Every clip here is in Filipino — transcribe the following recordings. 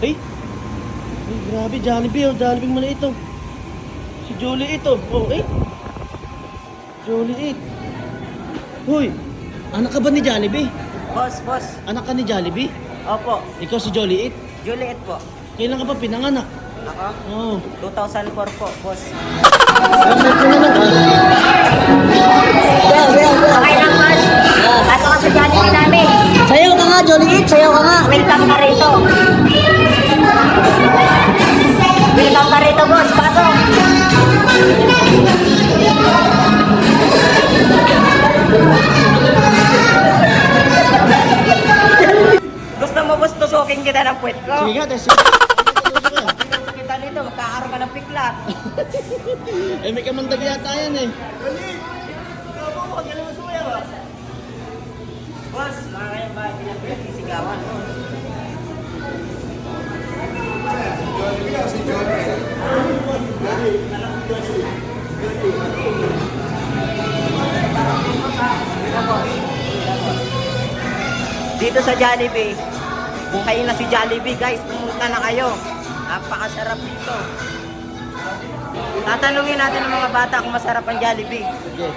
Ay! Ay, grabe, Jollibee oh. Jollibee mo na ito. Si Jolie ito. Oh, eh. Jolie it. Hoy! Anak ka ba ni Jollibee? Boss, boss. Anak ka ni Jollibee? Opo. Ikaw si Jolie it? Juliet po. Kailan ka ba pinanganak? Ako? Oh. 2004 po, boss. Okay lang, boss. Pasok ka sa Jollibee namin. Sayaw ka nga, Joliet. Sayaw ka nga. Welcome ka rito. Boss, tusukin kita ng puwet ko? Sige nga, test. Kita dito, magkakaroon ka ng piklat. eh, may kamandag yata yan eh. Boss, mga kayang bahay, pinagsisigawan. Dito sa Jollibee, kayo na si Jollibee guys, pumunta na kayo. Napakasarap dito. Tatanungin natin ng mga bata kung masarap ang Jollibee. Sige.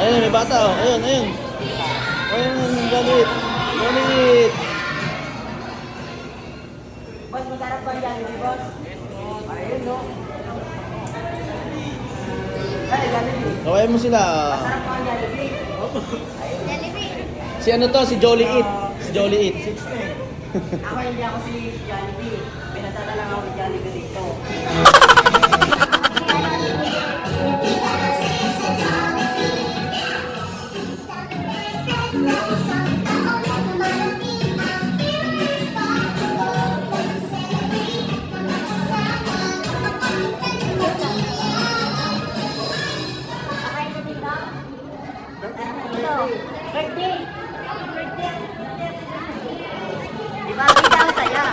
Ayun, may bata oh. Ayun, ayun. Ayun, galit. Galit. Boss, masarap ba ang Jollibee, boss? Ayun, no? Kaway mo sila. Masarap ang Jollibee? Si ano to? Si Jolly Eat. Si Jolly Eat. Ako hindi ako si Jollibee. Pinatala lang ako ni Jollibee dito. Birthday. Birthday. Di ba, saya.